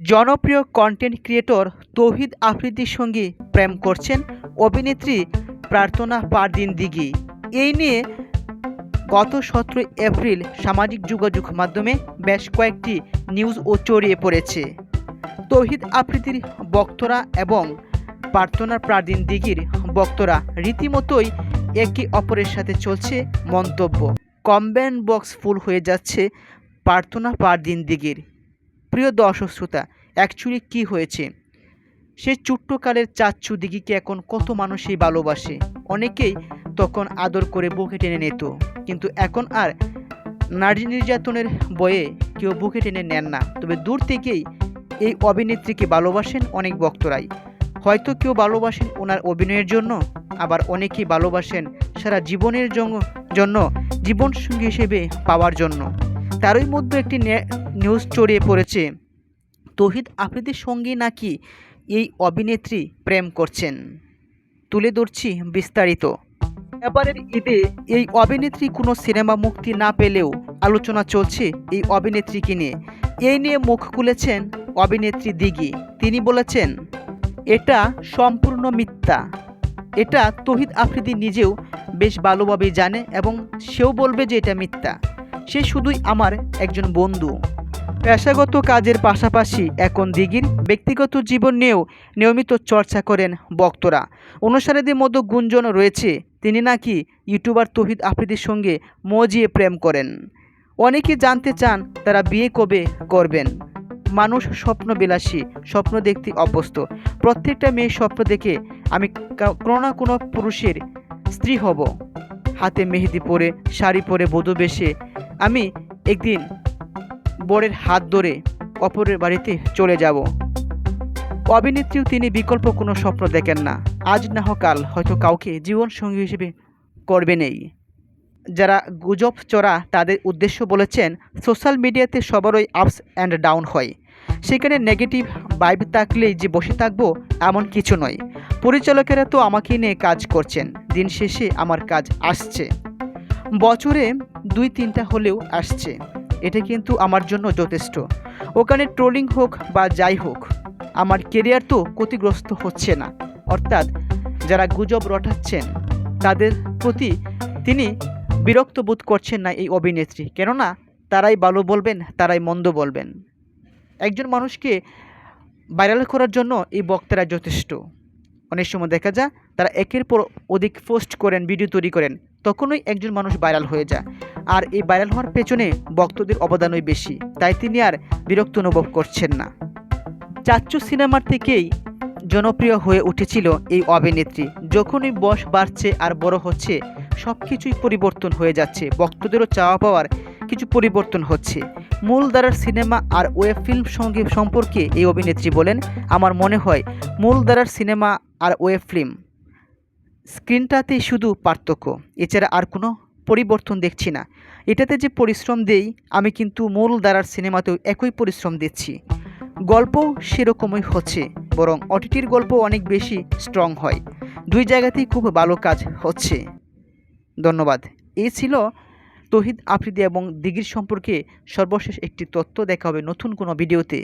জনপ্রিয় content creator তৌহিদ আফ্রিদির সঙ্গে প্রেম করছেন অভিনেত্রী প্রার্থনা পারদিন দিঘি। এই নিয়ে গত সতেরোই এপ্রিল সামাজিক যোগাযোগ মাধ্যমে বেশ কয়েকটি নিউজ ও ছড়িয়ে পড়েছে। তৌহিদ আফ্রিদির বক্তরা এবং প্রার্থনা প্রার্দিন দিঘির বক্তরা রীতিমতোই একে অপরের সাথে চলছে মন্তব্য। কমব্যান্ড বক্স ফুল হয়ে যাচ্ছে প্রার্থনা পারদিন দিঘির। প্রিয় দর্শক শ্রোতা অ্যাকচুয়ালি কী হয়েছে? সে চুট্টকালের চাচ্ছু দিঘিকে এখন কত মানুষই ভালোবাসে। অনেকেই তখন আদর করে বুকে টেনে নিত, কিন্তু এখন আর নারী নির্যাতনের বয়ে কেউ বুকে টেনে নেন না। তবে দূর থেকেই এই অভিনেত্রীকে ভালোবাসেন অনেক ভক্তরাই। হয়তো কেউ ভালোবাসেন ওনার অভিনয়ের জন্য, আবার অনেকেই ভালোবাসেন সারা জীবনের জন্য- জীবনসঙ্গী হিসেবে পাওয়ার জন্য। তারই মধ্যে একটি নিউজ ছড়িয়ে পড়েছে। তহিদ আফ্রিদির সঙ্গে নাকি এই অভিনেত্রী প্রেম করছেন? তুলে ধরছি বিস্তারিত। এবারের ঈদে এই অভিনেত্রী কোনো সিনেমা মুক্তি না পেলেও আলোচনা চলছে এই অভিনেত্রীকে নিয়ে। এই নিয়ে মুখ খুলেছেন অভিনেত্রী দিঘি। তিনি বলেছেন, এটা সম্পূর্ণ মিথ্যা। এটা তহিদ আফ্রিদি নিজেও বেশ ভালোভাবে জানে এবং সেও বলবে যে এটা মিথ্যা। সে শুধুই আমার একজন বন্ধু। পেশাগত কাজের পাশাপাশি এখন দিঘির ব্যক্তিগত জীবন নিয়েও নিয়মিত চর্চা করেন বক্তরা। অনুসারীদের মধ্যে গুঞ্জন রয়েছে, তিনি নাকি ইউটিউবার তহিদ আফ্রিদির সঙ্গে মজিয়ে প্রেম করেন। অনেকে জানতে চান তারা বিয়ে কবে করবেন। মানুষ স্বপ্নবিলাসী, স্বপ্ন দেখতে অভ্যস্ত। প্রত্যেকটা মেয়ে স্বপ্ন দেখে আমি কোনো না কোনো পুরুষের স্ত্রী হব। হাতে মেহেদি পরে, শাড়ি পরে, বধূ বেশে আমি একদিন বরের হাত ধরে অপরের বাড়িতে চলে যাব। অভিনেত্রীও তিনি বিকল্প কোনো স্বপ্ন দেখেন না। আজ না হোক কাল হয়তো কাউকে জীবনসঙ্গী হিসেবে করবেনই যারা গুজব চড়া তাদের উদ্দেশ্য বলেছেন, সোশ্যাল মিডিয়াতে সবারই আপস অ্যান্ড ডাউন হয়। সেখানে নেগেটিভ ভাইব থাকলেই যে বসে থাকব এমন কিছু নয়। পরিচালকেরা তো আমাকে নিয়ে কাজ করছেন। দিন শেষে আমার কাজ আসছে। বছরে দুই তিনটা হলেও আসছে। এটা কিন্তু আমার জন্য যথেষ্ট। ওখানে ট্রোলিং হোক বা যাই হোক, আমার কেরিয়ার তো ক্ষতিগ্রস্ত হচ্ছে না। অর্থাৎ যারা গুজব রটাচ্ছেন, তাদের প্রতি তিনি বিরক্ত বোধ করছেন না এই অভিনেত্রী। কেননা তারাই ভালো বলবেন, তারাই মন্দ বলবেন। একজন মানুষকে ভাইরাল করার জন্য এই বক্তারা যথেষ্ট। অনেক সময় দেখা যায়, তারা একের পর অধিক পোস্ট করেন ভিডিও তৈরি করেন, তখনই একজন মানুষ ভাইরাল হয়ে যায়। আর এই ভাইরাল হওয়ার পেছনে বক্তদের অবদানই বেশি। তাই তিনি আর বিরক্ত অনুভব করছেন না। চাচ্চু সিনেমার থেকেই জনপ্রিয় হয়ে উঠেছিল এই অভিনেত্রী। যখনই বয়স বাড়ছে আর বড় হচ্ছে সব কিছুই পরিবর্তন হয়ে যাচ্ছে। ভক্তদেরও চাওয়া পাওয়ার কিছু পরিবর্তন হচ্ছে। মূল ধারার সিনেমা আর ওয়েব ফিল্ম সঙ্গে সম্পর্কে এই অভিনেত্রী বলেন, আমার মনে হয় মূল ধারার সিনেমা আর ওয়েব ফিল্ম স্ক্রিনটাতেই শুধু পার্থক্য। এছাড়া আর কোনো পরিবর্তন দেখছি না। এটাতে যে পরিশ্রম দেই, আমি কিন্তু মূল ধারার সিনেমাতেও একই পরিশ্রম দিচ্ছি। গল্প সেরকমই হচ্ছে, বরং অটিটির গল্প অনেক বেশি স্ট্রং হয়। দুই জায়গাতেই খুব ভালো কাজ হচ্ছে। ধন্যবাদ। এই ছিল তহিদ আফ্রিদি এবং দিঘির সম্পর্কে সর্বশেষ একটি তথ্য। দেখা হবে নতুন কোনো ভিডিওতে।